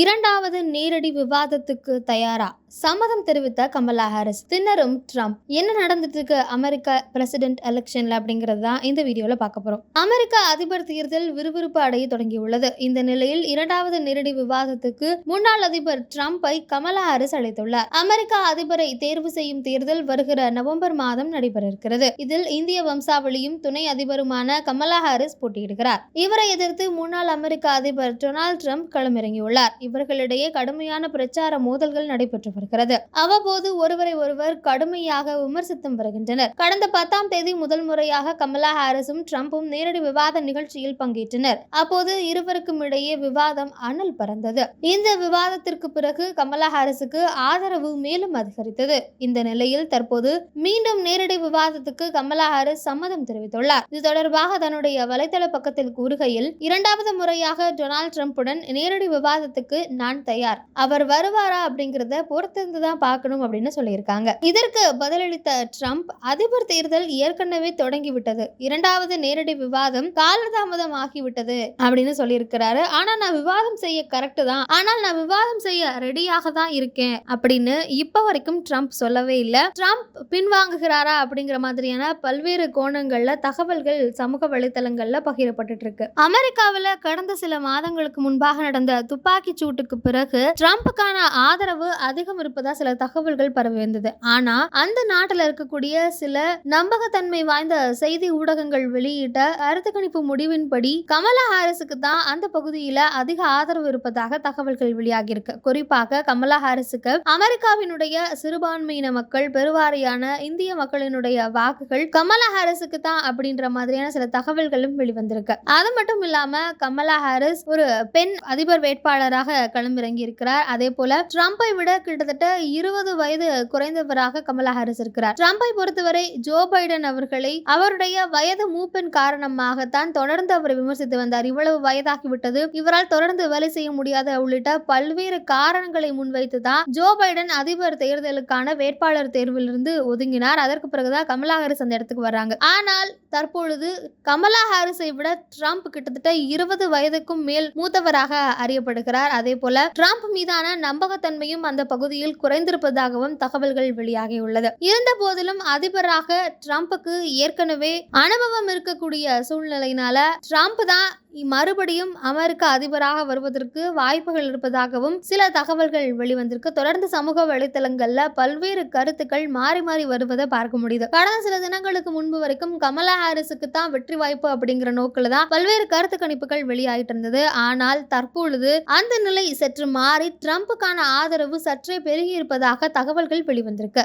இரண்டாவது நேரடி விவாதத்துக்கு தயாரா? சம்மதம் தெரிவித்த கமலா ஹாரிஸ் தின்னரும் ட்ரம்ப். என்ன நடந்துட்டு இருக்கு அமெரிக்க பிரசிடென்ட் எலெக்ஷன்ல அப்படிங்கிறது தான் இந்த வீடியோல பார்க்க போறோம். அமெரிக்க அதிபர் தேர்தல் விறுவிறுப்பு அடைய தொடங்கியுள்ளது. இந்த நிலையில் இரண்டாவது நேரடி விவாதத்துக்கு முன்னாள் அதிபர் ட்ரம்ப்பை கமலா ஹாரிஸ் அழைத்துள்ளார். அமெரிக்க அதிபரை தேர்வு செய்யும் தேர்தல் வருகிற நவம்பர் மாதம் நடைபெற இருக்கிறது இதில் இந்திய வம்சாவளியும் துணை அதிபருமான கமலா ஹாரிஸ் போட்டியிடுகிறார். இவரை எதிர்த்து முன்னாள் அமெரிக்க அதிபர் டொனால்ட் ட்ரம்ப் களமிறங்கியுள்ளார். இவர்களிடையே கடுமையான பிரச்சார மோதல்கள் நடைபெற்று வருகிறது. அவ்வப்போது ஒருவரை ஒருவர் கடுமையாக விமர்சித்தும் வருகின்றனர். கடந்த பத்தாம் தேதி முதல் முறையாக கமலா ஹாரிஸும் ட்ரம்பும் நேரடி விவாத நிகழ்ச்சியில் பங்கேற்றனர். அப்போது இருவருக்கும் இடையே விவாதம் அனல் பறந்தது. இந்த விவாதத்திற்கு பிறகு கமலா ஹாரிஸுக்கு ஆதரவு மேலும் அதிகரித்தது. இந்த நிலையில் தற்போது மீண்டும் நேரடி விவாதத்துக்கு கமலா ஹாரிஸ் சம்மதம் தெரிவித்துள்ளார். இது தொடர்பாக தன்னுடைய வலைதள பக்கத்தில் கூறுகையில் இரண்டாவது முறையாக டொனால்ட் ட்ரம்ப்புடன் நேரடி விவாதத்துக்கு நான் தயார். அவர் வருவாரா அப்படிங்கிறத பொறுத்திருந்து தான் பார்க்கணும் அப்படின்னு சொல்லியிருக்காங்க. இதற்கு பதிலளித்த ட்ரம்ப் அதிபர் தேர்தல் ஏற்கனவே தொடங்கிவிட்டது. இரண்டாவது நேரடி விவாதம் காலதாமதம் ஆகிவிட்டது அப்படின்னு சொல்லியிருக்கிறாரு. ஆனா நான் விவாதம் செய்ய கரெக்ட் தான். ஆனால் நான் விவாதம் செய்ய ரெடியாக தான் இருக்கேன் அப்படின்னு இப்ப வரைக்கும் ட்ரம்ப் சொல்லவே இல்லை. ட்ரம்ப் பின்வாங்குகிறாரா அப்படிங்கிற மாதிரியான பல்வேறு கோணங்கள்ல தகவல்கள் சமூக வலைத்தளங்கள்ல பகிரப்பட்டு இருக்கு. அமெரிக்காவில் கடந்த சில மாதங்களுக்கு முன்பாக நடந்த துப்பாக்கி சூட்டுக்கு பிறகு ட்ரம்ப்புக்கான ஆதரவு அதிகம் இருப்பதா சில தகவல்கள் பரவி வந்தது ஆனா அந்த நாட்டில் இருக்கக்கூடிய சில நம்பகத்தன்மை வாய்ந்த செய்தி ஊடகங்கள் வெளியிட்ட கருத்து கணிப்பு முடிவின்படி கமலா ஹாரிஸுக்கு தான் அந்த பகுதியில அதிக ஆதரவு இருப்பதாக தகவல்கள் வெளியாகியிருக்கு. குறிப்பாக கமலா ஹாரிஸுக்கு அமெரிக்காவினுடைய சிறுபான்மையின மக்கள் பெருவாரியான இந்திய மக்களினுடைய வாக்குகள் கமலா ஹாரிஸுக்கு தான் அப்படின்ற மாதிரியான சில தகவல்களும் வெளிவந்திருக்கு. அது மட்டும் இல்லாம கமலா ஹாரிஸ் ஒரு பெண் அதிபர் வேட்பாளராக களமிறங்கி இருக்கிறார். அதே போல ட்ரம்பை விட கிட்டத்தட்ட இருபது வயது குறைந்தவராக கமலா ஹாரிஸ் இருக்கிறார். ட்ரம்பை பொறுத்தவரை ஜோ பைடன் அவர்களை அவருடைய வயது மூப்பின் காரணமாகத்தான் தொடர்ந்து அவர் விமர்சித்து வந்தார். இவ்வளவு வயதாகிவிட்டது. இவரால் தொடர்ந்து வேலை செய்ய முடியாத உள்ளிட்ட பல்வேறு காரணங்களை முன்வைத்து தான் ஜோ பைடன் அதிபர் தேர்தலுக்கான வேட்பாளர் தேர்விலிருந்து ஒதுங்கினார். அதற்கு பிறகுதான் கமலா ஹாரிஸ் அந்த இடத்துக்கு வர்றாங்க. ஆனால் தற்பொழுது கமலா ஹாரிஸை விட ட்ரம்ப் கிட்டத்தட்ட இருபது வயதுக்கும் மேல் மூத்தவராக அறியப்படுகிறார். அதே போல டிரம்ப் மீதான நம்பகத்தன்மையும் அந்த பகுதியில் குறைந்திருப்பதாகவும் தகவல்கள் வெளியாகியுள்ளது. இருந்த போதிலும் அதிபராக ட்ரம்ப்புக்கு ஏற்கனவே அனுபவம் இருக்கக்கூடிய சூழ்நிலையினால டிரம்ப் தான் மறுபடியும் அமெரிக்க அதிபராக வருவதற்கு வாய்ப்புகள் இருப்பதாகவும் சில தகவல்கள் வெளிவந்திருக்கு. தொடர்ந்து சமூக வலைதளங்கள்ல பல்வேறு கருத்துக்கள் மாறி மாறி வருவதை பார்க்க முடியுது. கடந்த சில தினங்களுக்கு முன்பு வரைக்கும் கமலா ஹாரிஸுக்கு தான் வெற்றி வாய்ப்பு அப்படிங்கிற நோக்கில் தான் பல்வேறு கருத்து கணிப்புகள் வெளியாகிட்டு இருந்தது. ஆனால் தற்பொழுது அந்த நிலை சற்று மாறி ட்ரம்புக்கான ஆதரவு சற்றே பெருகி இருப்பதாக தகவல்கள் வெளிவந்திருக்கு.